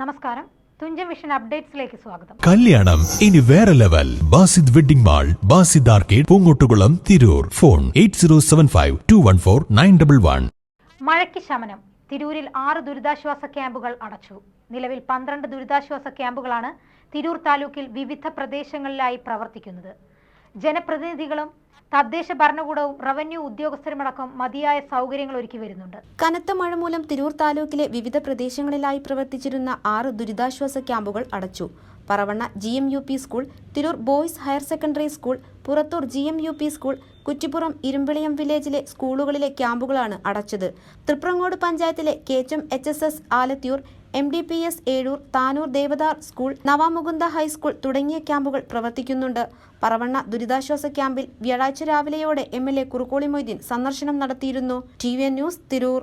നമസ്കാരം. തുഞ്ചൻ വിഷൻ അപ്ഡേറ്റ്സിലേക്ക് സ്വാഗതം. കല്യാണം. ഇനി വേറെ level. Basid wedding mall Basid arcade Poongottukulam Tirur. Phone eight zero seven five two one four nine double one. മഴയ്ക്ക് ശമനം. തിരൂരിൽ ആറ് ദുരിതാശ്വാസ ക്യാമ്പുകൾ അടച്ചു. നിലവിൽ പന്ത്രണ്ട് ദുരിതാശ്വാസ ക്യാമ്പുകളാണ് തിരൂർ താലൂക്കിൽ വിവിധ പ്രദേശങ്ങളിലായി പ്രവർത്തിക്കുന്നത്. ജനപ്രതിനിധികളും തദ്ദേശ ഭരണകൂടവും റവന്യൂ ഉദ്യോഗസ്ഥരുമടക്കം മതിയായ സൗകര്യങ്ങൾ ഒരുക്കി വരുന്നുണ്ട്. കനത്ത മഴ മൂലം തിരൂർ താലൂക്കിലെ വിവിധ പ്രദേശങ്ങളിലായി പ്രവർത്തിച്ചിരുന്ന ആറ് ദുരിതാശ്വാസ ക്യാമ്പുകൾ അടച്ചു. Paravanna G M U P school Tirur boys higher secondary school Purathur G M U P school Kuttippuram Irimbiliyam വില്ലേജിലെ സ്കൂളുകളിലെ ക്യാമ്പുകളാണ് അടച്ചത്. തൃപ്രങ്ങോട് പഞ്ചായത്തിലെ Kecham H S S Alathiyur M D P S Ezhur Tanur Devadhar school Navamukunda high school തുടങ്ങിയ ക്യാമ്പുകൾ പ്രവർത്തിക്കുന്നുണ്ട്. പറവണ്ണ ദുരിതാശ്വാസ ക്യാമ്പിൽ വ്യാഴാഴ്ച രാവിലെയോടെ M L A Kurukkoli Moideen സന്ദർശനം നടത്തിയിരുന്നു. T V news Tirur.